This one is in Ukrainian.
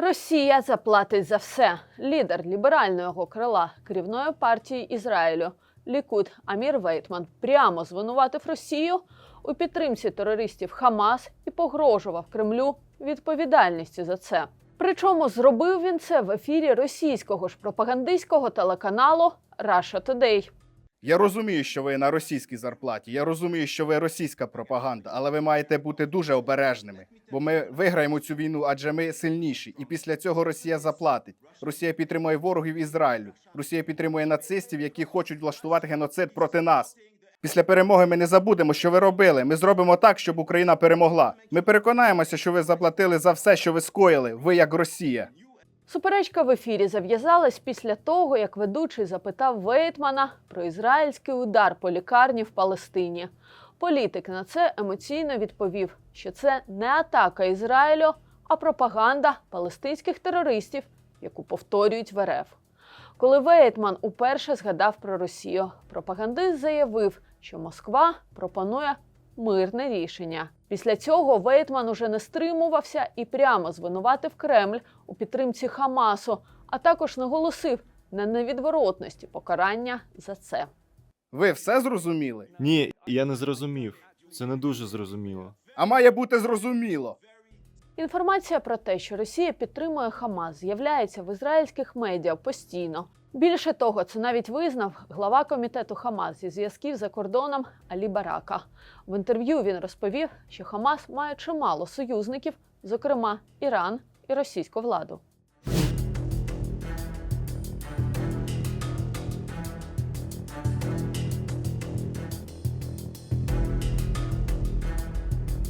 Росія заплатить за все. Лідер ліберального крила керівної партії Ізраїлю Лікуд Амір Вейтман прямо звинуватив Росію у підтримці терористів Хамас і погрожував Кремлю відповідальністю за це. Причому зробив він це в ефірі російського ж пропагандистського телеканалу Russia Today. Я розумію, що ви на російській зарплаті. Я розумію, що ви російська пропаганда, але ви маєте бути дуже обережними, бо ми виграємо цю війну, адже ми сильніші. І після цього Росія заплатить. Росія підтримує ворогів Ізраїлю. Росія підтримує нацистів, які хочуть влаштувати геноцид проти нас. Після перемоги ми не забудемо, що ви робили. Ми зробимо так, щоб Україна перемогла. Ми переконаємося, що ви заплатили за все, що ви скоїли. Ви як Росія. Суперечка в ефірі зав'язалась після того, як ведучий запитав Вейтмана про ізраїльський удар по лікарні в Палестині. Політик на це емоційно відповів, що це не атака Ізраїлю, а пропаганда палестинських терористів, яку повторюють в РФ. Коли Вейтман уперше згадав про Росію, пропагандист заявив, що Москва пропонує мирне рішення. Після цього Вейтман уже не стримувався і прямо звинуватив Кремль у підтримці Хамасу, а також наголосив на невідворотності покарання за це. Ви все зрозуміли? Ні, я не зрозумів. Це не дуже зрозуміло. А має бути зрозуміло. Інформація про те, що Росія підтримує Хамас, з'являється в ізраїльських медіа постійно. Більше того, це навіть визнав глава комітету Хамас зі зв'язків за кордоном Алі Барака. В інтерв'ю він розповів, що Хамас має чимало союзників, зокрема Іран і російську владу.